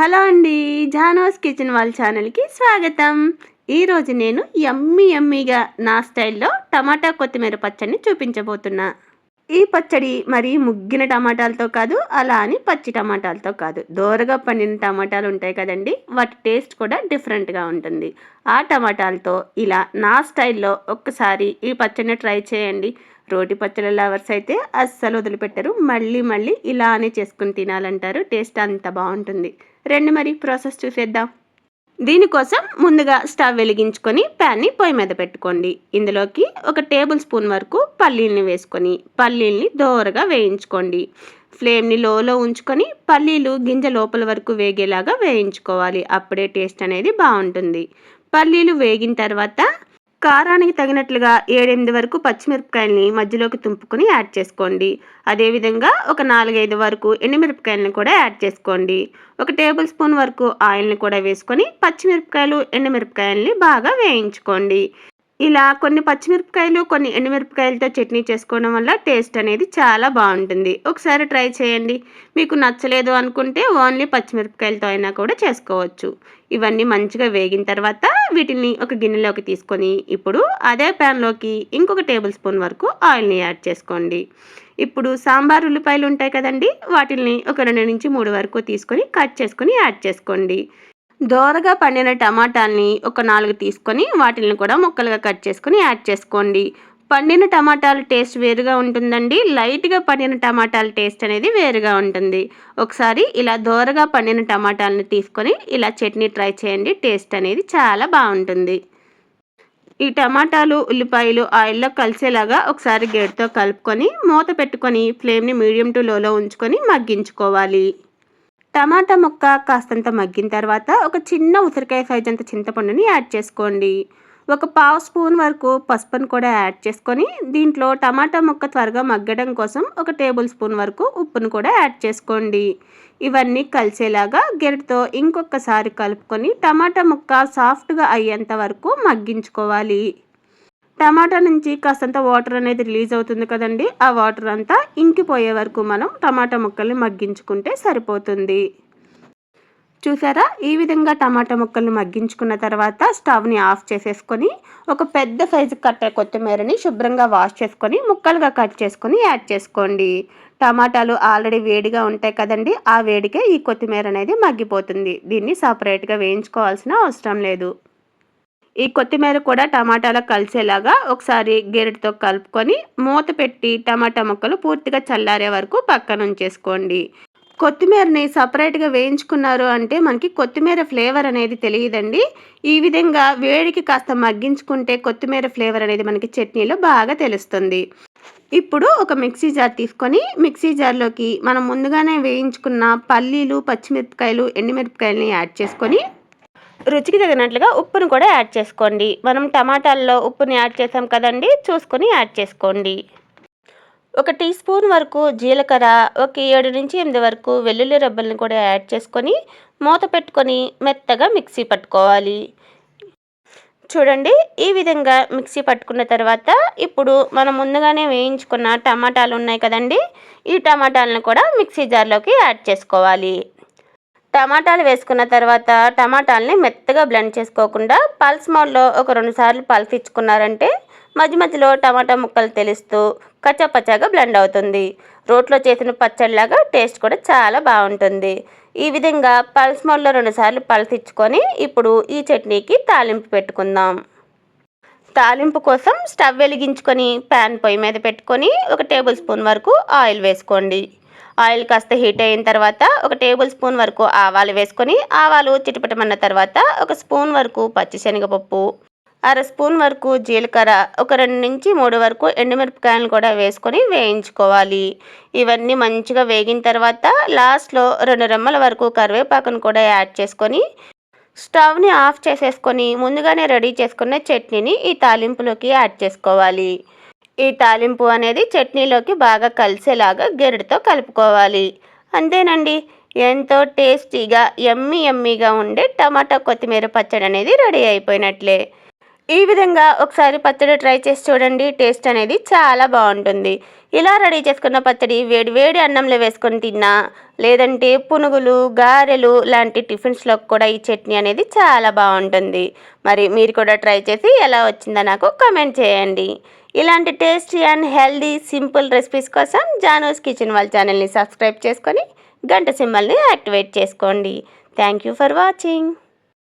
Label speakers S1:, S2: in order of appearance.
S1: Hello అండి జానోస్ kitchen వాళ్ళ ఛానల్కి స్వాగతం. ఈరోజు నేను యమ్మి యమ్మీగా నా స్టైల్లో టమాటా కొత్తిమీర పచ్చడిని చూపించబోతున్నా. ఈ పచ్చడి మరి ముగ్గిన టమాటాలతో కాదు అలా అని పచ్చి టమాటాలతో కాదు. దోరగా పండిన టమాటాలు ఉంటాయి కదండి వాటి టేస్ట్ కూడా డిఫరెంట్గా ఉంటుంది. ఆ టమాటాలతో ఇలా నా స్టైల్లో ఒక్కసారి ఈ పచ్చడిని ట్రై చేయండి. రోటి పచ్చళ్ళ లవర్స్ అయితే అస్సలు వదిలిపెట్టరు. మళ్ళీ మళ్ళీ ఇలానే చేసుకుని తినాలంటారు. టేస్ట్ అంత బాగుంటుంది. రెండు మరి ప్రాసెస్ చూసేద్దాం. దీనికోసం ముందుగా స్టవ్ వెలిగించుకొని ప్యాన్ని పొయ్యి మీద పెట్టుకోండి. ఇందులోకి ఒక టేబుల్ స్పూన్ వరకు పల్లీల్ని వేసుకొని పల్లీల్ని దోరగా వేయించుకోండి. ఫ్లేమ్ని లోలో ఉంచుకొని పల్లీలు గింజ లోపల వరకు వేగేలాగా వేయించుకోవాలి. అప్పుడే టేస్ట్ అనేది బాగుంటుంది. పల్లీలు వేగిన తర్వాత కారానికి తగినట్లుగా ఏడెనిమిది వరకు పచ్చిమిరపకాయలని మధ్యలోకి తుంపుకొని యాడ్ చేసుకోండి. అదేవిధంగా ఒక నాలుగైదు వరకు ఎండుమిరపకాయలను కూడా యాడ్ చేసుకోండి. ఒక టేబుల్ స్పూన్ వరకు ఆయిల్ని కూడా వేసుకొని పచ్చిమిరపకాయలు ఎండుమిరపకాయలని బాగా వేయించుకోండి. ఇలా కొన్ని పచ్చిమిరపకాయలు కొన్ని ఎండుమిరపకాయలతో చట్నీ చేసుకోవడం వల్ల టేస్ట్ అనేది చాలా బాగుంటుంది. ఒకసారి ట్రై చేయండి. మీకు నచ్చలేదు అనుకుంటే ఓన్లీ పచ్చిమిరపకాయలతో అయినా కూడా చేసుకోవచ్చు. ఇవన్నీ మంచిగా వేగిన తర్వాత వీటిని ఒక గిన్నెలోకి తీసుకొని ఇప్పుడు అదే ప్యాన్లోకి ఇంకొక టేబుల్ స్పూన్ వరకు ఆయిల్ని యాడ్ చేసుకోండి. ఇప్పుడు సాంబార్ ఉల్లిపాయలు ఉంటాయి కదండి వాటిని ఒక రెండు నుంచి మూడు వరకు తీసుకొని కట్ చేసుకొని యాడ్ చేసుకోండి. దోరగా పండిన టమాటాలని ఒక నాలుగు తీసుకొని వాటిని కూడా ముక్కలుగా కట్ చేసుకొని యాడ్ చేసుకోండి. పండిన టమాటాల టేస్ట్ వేరుగా ఉంటుందండి. లైట్గా పండిన టమాటాల టేస్ట్ అనేది వేరుగా ఉంటుంది. ఒకసారి ఇలా దోరగా పండిన టమాటాలను తీసుకొని ఇలా చట్నీ ట్రై చేయండి. టేస్ట్ అనేది చాలా బాగుంటుంది. ఈ టమాటాలు ఉల్లిపాయలు ఆయిల్లో కలిసేలాగా ఒకసారి గేటుతో కలుపుకొని మూత పెట్టుకొని ఫ్లేమ్ని మీడియం టు లోలో ఉంచుకొని మగ్గించుకోవాలి. టమాటా ముక్క కాస్తంత మగ్గిన తర్వాత ఒక చిన్న ఉసిరికాయ సైజ్ అంత చింతపండుని యాడ్ చేసుకోండి. ఒక పావు స్పూన్ వరకు పసుపును కూడా యాడ్ చేసుకొని దీంట్లో టమాటా ముక్క త్వరగా మగ్గడం కోసం ఒక టేబుల్ స్పూన్ వరకు ఉప్పును కూడా యాడ్ చేసుకోండి. ఇవన్నీ కలిసేలాగా గెరటితో ఇంకొకసారి కలుపుకొని టమాటా ముక్క సాఫ్ట్గా అయ్యేంత వరకు మగ్గించుకోవాలి. టమాటా నుంచి కాస్తంత వాటర్ అనేది రిలీజ్ అవుతుంది కదండి. ఆ వాటర్ అంతా ఇంకిపోయే వరకు మనం టమాటా ముక్కల్ని మగ్గించుకుంటే సరిపోతుంది. చూసారా? ఈ విధంగా టమాటా ముక్కల్ని మగ్గించుకున్న తర్వాత స్టవ్ని ఆఫ్ చేసేసుకొని ఒక పెద్ద సైజు కట్ట కొత్తిమీరని శుభ్రంగా వాష్ చేసుకొని ముక్కలుగా కట్ చేసుకొని యాడ్ చేసుకోండి. టమాటాలు ఆల్రెడీ వేడిగా ఉంటాయి కదండి. ఆ వేడికే ఈ కొత్తిమీర అనేది మగ్గిపోతుంది. దీన్ని సపరేట్గా వేయించుకోవాల్సిన అవసరం లేదు. ఈ కొత్తిమీర కూడా టమాటాలో కలిసేలాగా ఒకసారి గెరటితో కలుపుకొని మూత పెట్టి టమాటా ముక్కలు పూర్తిగా చల్లారే వరకు పక్కన ఉంచేసుకోండి. కొత్తిమీరని సపరేట్గా వేయించుకున్నారు అంటే మనకి కొత్తిమీర ఫ్లేవర్ అనేది తెలియదండి. ఈ విధంగా వేడికి కాస్త మగ్గించుకుంటే కొత్తిమీర ఫ్లేవర్ అనేది మనకి చట్నీలో బాగా తెలుస్తుంది. ఇప్పుడు ఒక మిక్సీ జార్ తీసుకొని మిక్సీ జార్లోకి మనం ముందుగానే వేయించుకున్న పల్లీలు పచ్చిమిరపకాయలు ఎండుమిరపకాయలని యాడ్ చేసుకొని రుచికి తగినట్లుగా ఉప్పును కూడా యాడ్ చేసుకోండి. మనం టమాటాల్లో ఉప్పుని యాడ్ చేసాం కదండి చూసుకొని యాడ్ చేసుకోండి. ఒక టీ స్పూన్ వరకు జీలకర్ర ఒక ఏడు నుంచి ఎనిమిది వరకు వెల్లుల్లి రబ్బల్ని కూడా యాడ్ చేసుకొని మూత పెట్టుకొని మెత్తగా మిక్సీ పట్టుకోవాలి. చూడండి ఈ విధంగా మిక్సీ పట్టుకున్న తర్వాత ఇప్పుడు మనం ముందుగానే వేయించుకున్న టమాటాలు ఉన్నాయి కదండి ఈ టమాటాలను కూడా మిక్సీ జార్లోకి యాడ్ చేసుకోవాలి. టమాటాలు వేసుకున్న తర్వాత టమాటాలని మెత్తగా బ్లెండ్ చేసుకోకుండా పల్స్ మోడ్లో ఒక రెండు సార్లు పల్స్ మధ్య మధ్యలో టమాటా ముక్కలు తెలుస్తూ కచ్చాపచ్చాగా బ్లెండ్ అవుతుంది. రోట్లో చేసిన పచ్చడిలాగా టేస్ట్ కూడా చాలా బాగుంటుంది. ఈ విధంగా పల్స్ మోడ్లో రెండుసార్లు పల్పించుకొని ఇప్పుడు ఈ చట్నీకి తాలింపు పెట్టుకుందాం. తాలింపు కోసం స్టవ్ వెలిగించుకొని ప్యాన్ పొయ్యి మీద పెట్టుకొని ఒక టేబుల్ స్పూన్ వరకు ఆయిల్ వేసుకోండి. ఆయిల్ కాస్త హీట్ అయిన తర్వాత ఒక టేబుల్ స్పూన్ వరకు ఆవాలు వేసుకొని ఆవాలు చిటపటమన్న తర్వాత ఒక స్పూన్ వరకు పచ్చిశనగపప్పు అర స్పూన్ వరకు జీలకర్ర ఒక రెండు నుంచి మూడు వరకు ఎండుమిరపకాయలను కూడా వేసుకొని వేయించుకోవాలి. ఇవన్నీ మంచిగా వేగిన తర్వాత లాస్ట్లో రెండు రెమ్మల వరకు కరివేపాకును కూడా యాడ్ చేసుకొని స్టవ్ని ఆఫ్ చేసేసుకొని ముందుగానే రెడీ చేసుకున్న చట్నీని ఈ తాలింపులోకి యాడ్ చేసుకోవాలి. ఈ తాలింపు అనేది చట్నీలోకి బాగా కలిసేలాగా గెరటితో కలుపుకోవాలి. అంతేనండి. ఎంతో టేస్టీగా ఎమ్మి ఎమ్మిగా ఉండే టమాటా కొత్తిమీర పచ్చడి అనేది రెడీ అయిపోయినట్లే. ఈ విధంగా ఒకసారి పచ్చడి ట్రై చేసి చూడండి. టేస్ట్ అనేది చాలా బాగుంటుంది. ఇలా రెడీ చేసుకున్న పచ్చడి వేడి వేడి అన్నంలో వేసుకొని తిన్నా లేదంటే పునుగులు గారెలు లాంటి టిఫిన్స్లో కూడా ఈ చట్నీ అనేది చాలా బాగుంటుంది. మరి మీరు కూడా ట్రై చేసి ఎలా వచ్చిందో నాకు కమెంట్ చేయండి. ఇలాంటి tasty and healthy simple recipes కోసం జానోస్ కిచెన్ వాళ్ళ ఛానల్ని సబ్స్క్రైబ్ చేసుకొని గంట సింబల్ని యాక్టివేట్ చేసుకోండి. Thank you for watching